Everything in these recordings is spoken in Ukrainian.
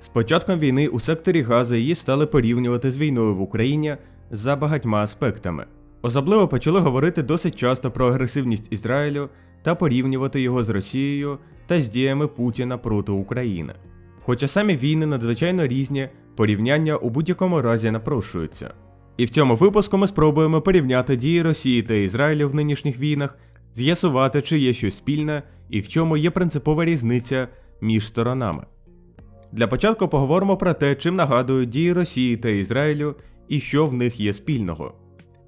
З початком війни у секторі Гази її стали порівнювати з війною в Україні за багатьма аспектами. Особливо почали говорити досить часто про агресивність Ізраїлю та порівнювати його з Росією та з діями Путіна проти України. Хоча самі війни надзвичайно різні, порівняння у будь-якому разі напрошуються. І в цьому випуску ми спробуємо порівняти дії Росії та Ізраїлю в нинішніх війнах, з'ясувати, чи є щось спільне і в чому є принципова різниця між сторонами. Для початку поговоримо про те, чим нагадують дії Росії та Ізраїлю і що в них є спільного.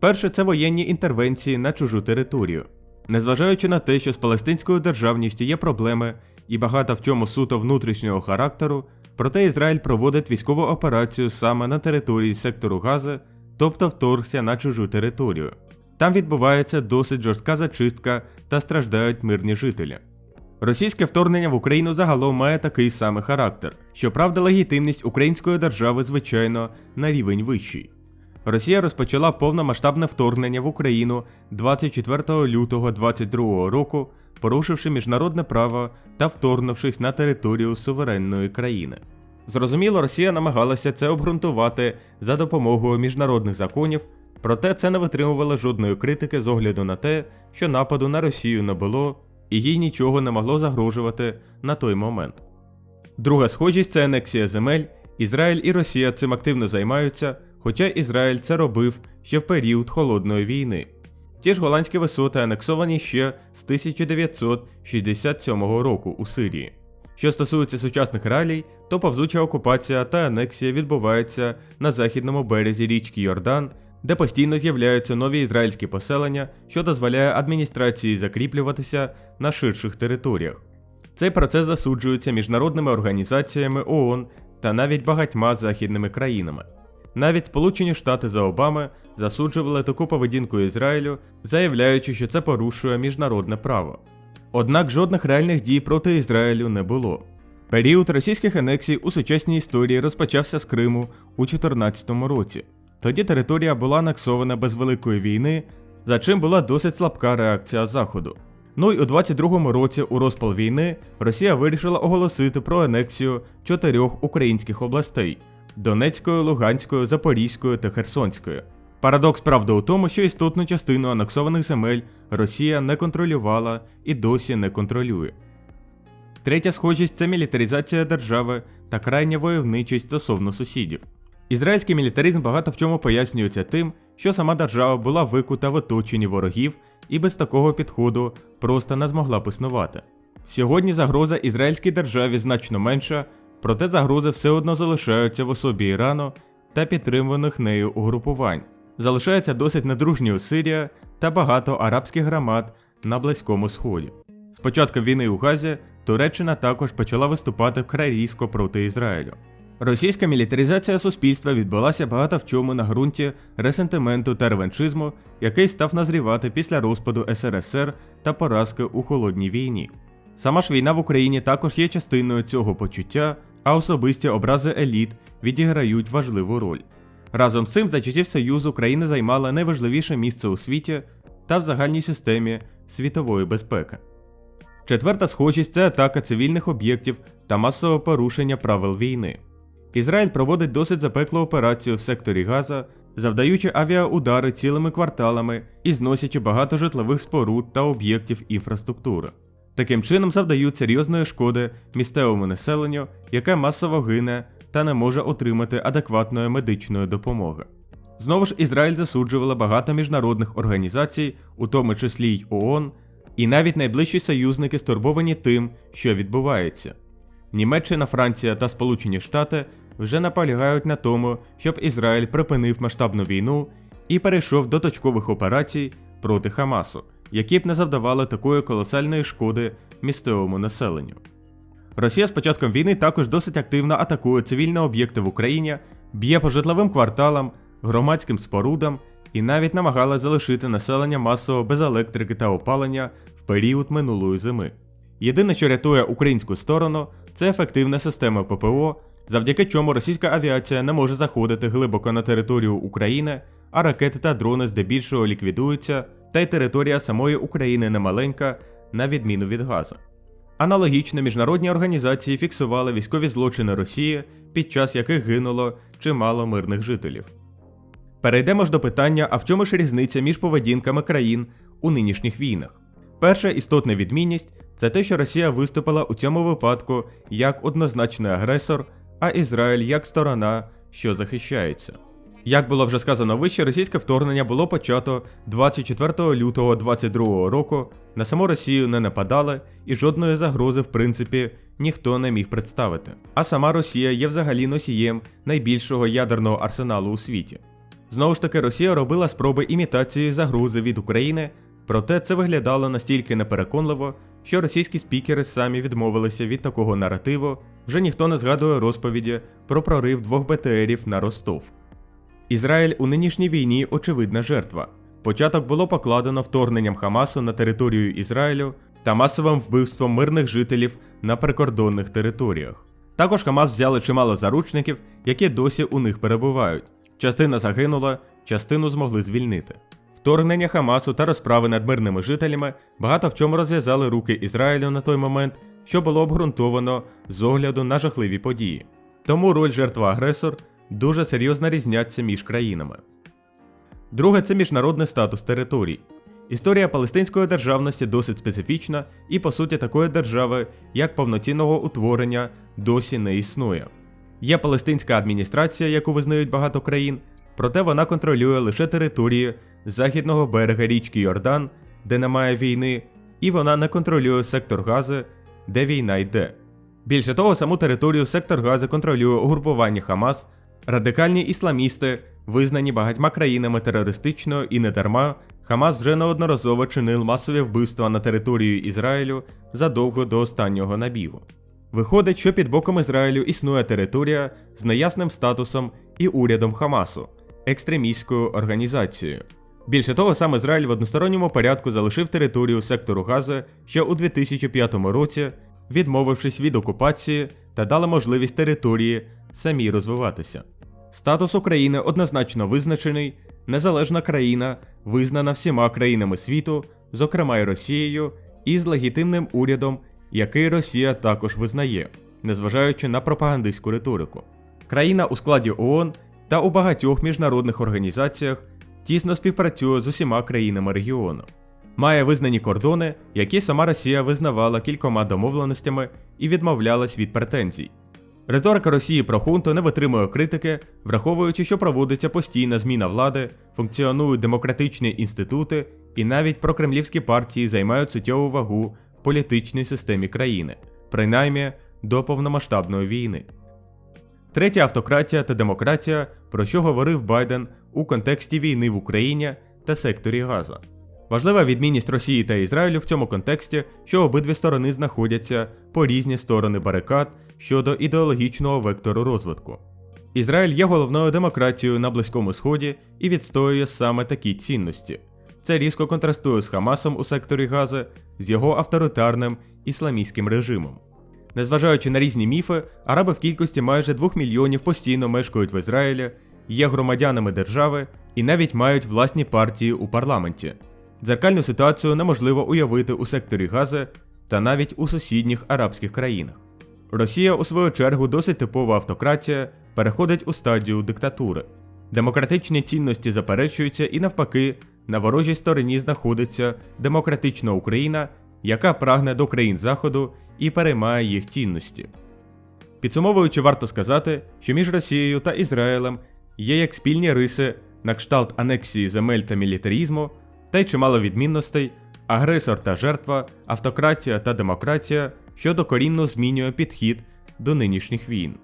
Перше, це воєнні інтервенції на чужу територію. Незважаючи на те, що з палестинською державністю є проблеми і багато в чому суто внутрішнього характеру, проте Ізраїль проводить військову операцію саме на території сектору Гази, тобто вторгся на чужу територію. Там відбувається досить жорстка зачистка та страждають мирні жителі. Російське вторгнення в Україну загалом має такий самий характер. Щоправда, легітимність української держави, звичайно, на рівень вищий. Росія розпочала повномасштабне вторгнення в Україну 24 лютого 2022 року, порушивши міжнародне право та вторгнувшись на територію суверенної країни. Зрозуміло, Росія намагалася це обґрунтувати за допомогою міжнародних законів, проте це не витримувало жодної критики з огляду на те, що нападу на Росію не було і їй нічого не могло загрожувати на той момент. Друга схожість це анексія земель. Ізраїль і Росія цим активно займаються, хоча Ізраїль це робив ще в період холодної війни. Ті ж голландські висоти анексовані ще з 1967 року у Сирії. Що стосується сучасних реалій, то повзуча окупація та анексія відбуваються на західному березі річки Йордан, де постійно з'являються нові ізраїльські поселення, що дозволяє адміністрації закріплюватися на ширших територіях. Цей процес засуджується міжнародними організаціями ООН та навіть багатьма західними країнами. Навіть Сполучені Штати за Обами засуджували таку поведінку Ізраїлю, заявляючи, що це порушує міжнародне право. Однак жодних реальних дій проти Ізраїлю не було. Період російських анексій у сучасній історії розпочався з Криму у 2014 році. Тоді територія була анексована без великої війни, за чим була досить слабка реакція Заходу. Ну й у 22-му році, у розпал війни, Росія вирішила оголосити про анексію чотирьох українських областей Донецької, Луганської, Запорізької та Херсонської. Парадокс правда у тому, що істотну частину анексованих земель Росія не контролювала і досі не контролює. Третя схожість це мілітаризація держави та крайня войовничість стосовно сусідів. Ізраїльський мілітаризм багато в чому пояснюється тим, що сама держава була викута в оточенні ворогів і без такого підходу просто не змогла б існувати. Сьогодні загроза ізраїльській державі значно менша, проте загрози все одно залишаються в особі Ірану та підтримуваних нею угрупувань. Залишається досить недружньою Сирія та багато арабських громад на Близькому Сході. З початку війни у Газі Туреччина також почала виступати вкрай різко проти Ізраїлю. Російська мілітаризація суспільства відбулася багато в чому на ґрунті ресентименту та реваншизму, який став назрівати після розпаду СРСР та поразки у холодній війні. Сама ж війна в Україні також є частиною цього почуття, а особисті образи еліт відіграють важливу роль. Разом з цим за часів Союзу країна займала найважливіше місце у світі та в загальній системі світової безпеки. Четверта схожість це атака цивільних об'єктів та масове порушення правил війни. Ізраїль проводить досить запеклу операцію в секторі Газа, завдаючи авіаудари цілими кварталами і зносячи багато житлових споруд та об'єктів інфраструктури. Таким чином завдають серйозної шкоди місцевому населенню, яке масово гине та не може отримати адекватної медичної допомоги. Знову ж Ізраїль засуджувала багато міжнародних організацій, у тому числі й ООН, і навіть найближчі союзники стурбовані тим, що відбувається. Німеччина, Франція та Сполучені Штати вже наполягають на тому, щоб Ізраїль припинив масштабну війну і перейшов до точкових операцій проти Хамасу, які б не завдавали такої колосальної шкоди місцевому населенню. Росія з початком війни також досить активно атакує цивільні об'єкти в Україні, б'є по житловим кварталам, громадським спорудам і навіть намагалась залишити населення масово без електрики та опалення в період минулої зими. Єдине, що рятує українську сторону, це ефективна система ППО, завдяки чому російська авіація не може заходити глибоко на територію України, а ракети та дрони здебільшого ліквідуються, та й територія самої України немаленька, на відміну від газу. Аналогічно міжнародні організації фіксували військові злочини Росії, під час яких гинуло чимало мирних жителів. Перейдемо ж до питання, а в чому ж різниця між поведінками країн у нинішніх війнах? Перша істотна відмінність це те, що Росія виступила у цьому випадку як однозначний агресор, а Ізраїль як сторона, що захищається. Як було вже сказано вище, російське вторгнення було почато 24 лютого 2022 року. На саму Росію не нападали, і жодної загрози, в принципі, ніхто не міг представити. А сама Росія є взагалі носієм найбільшого ядерного арсеналу у світі. Знову ж таки, Росія робила спроби імітації загрози від України, проте це виглядало настільки непереконливо, що російські спікери самі відмовилися від такого наративу. Вже ніхто не згадує розповіді про прорив двох БТРів на Ростов. Ізраїль у нинішній війні очевидна жертва. Початок було покладено вторгненням Хамасу на територію Ізраїлю та масовим вбивством мирних жителів на прикордонних територіях. Також Хамас взяли чимало заручників, які досі у них перебувають. Частина загинула, частину змогли звільнити. Вторгнення Хамасу та розправи над мирними жителями багато в чому розв'язали руки Ізраїлю на той момент, що було обґрунтовано з огляду на жахливі події. Тому роль жертва-агресор дуже серйозно різняться між країнами. Друге це міжнародний статус територій. Історія палестинської державності досить специфічна, і по суті такої держави, як повноцінного утворення, досі не існує. Є палестинська адміністрація, яку визнають багато країн, проте вона контролює лише території західного берега річки Йордан, де немає війни, і вона не контролює сектор Гази, де війна йде. Більше того, саму територію сектор Гази контролює угрупування Хамас, радикальні ісламісти, визнані багатьма країнами терористичною і не дарма, Хамас вже неодноразово чинив масові вбивства на територію Ізраїлю задовго до останнього набігу. Виходить, що під боком Ізраїлю існує територія з неясним статусом і урядом Хамасу, екстремістською організацією. Більше того, сам Ізраїль в односторонньому порядку залишив територію сектору Гази ще у 2005 році, відмовившись від окупації та дали можливість території самій розвиватися. Статус України однозначно визначений, незалежна країна, визнана всіма країнами світу, зокрема й Росією, і з легітимним урядом, який Росія також визнає, незважаючи на пропагандистську риторику. Країна у складі ООН та у багатьох міжнародних організаціях тісно співпрацює з усіма країнами регіону. Має визнані кордони, які сама Росія визнавала кількома домовленостями і відмовлялась від претензій. Риторика Росії про хунту не витримує критики, враховуючи, що проводиться постійна зміна влади, функціонують демократичні інститути, і навіть прокремлівські партії займають суттєву вагу в політичній системі країни, принаймні до повномасштабної війни. Третя автократія та демократія, про що говорив Байден у контексті війни в Україні та секторі Газа. Важлива відмінність Росії та Ізраїлю в цьому контексті, що обидві сторони знаходяться по різні сторони барикад щодо ідеологічного вектору розвитку. Ізраїль є головною демократією на Близькому Сході і відстоює саме такі цінності. Це різко контрастує з Хамасом у секторі Гази, з його авторитарним ісламістським режимом. Незважаючи на різні міфи, араби в кількості майже 2 мільйонів постійно мешкають в Ізраїлі, є громадянами держави і навіть мають власні партії у парламенті. Дзеркальну ситуацію неможливо уявити у секторі Гази та навіть у сусідніх арабських країнах. Росія, у свою чергу, досить типова автократія, переходить у стадію диктатури. Демократичні цінності заперечуються і навпаки, на ворожій стороні знаходиться демократична Україна, яка прагне до країн Заходу і переймає їх цінності. Підсумовуючи, варто сказати, що між Росією та Ізраїлем є як спільні риси на кшталт анексії земель та мілітарізму, та й чимало відмінностей, агресор та жертва, автократія та демократія, що докорінно змінює підхід до нинішніх війн.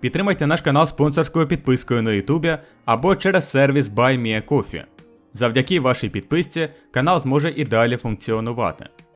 Підтримайте наш канал спонсорською підпискою на Ютубі або через сервіс BuyMeACoffee. Завдяки вашій підписці канал зможе і далі функціонувати.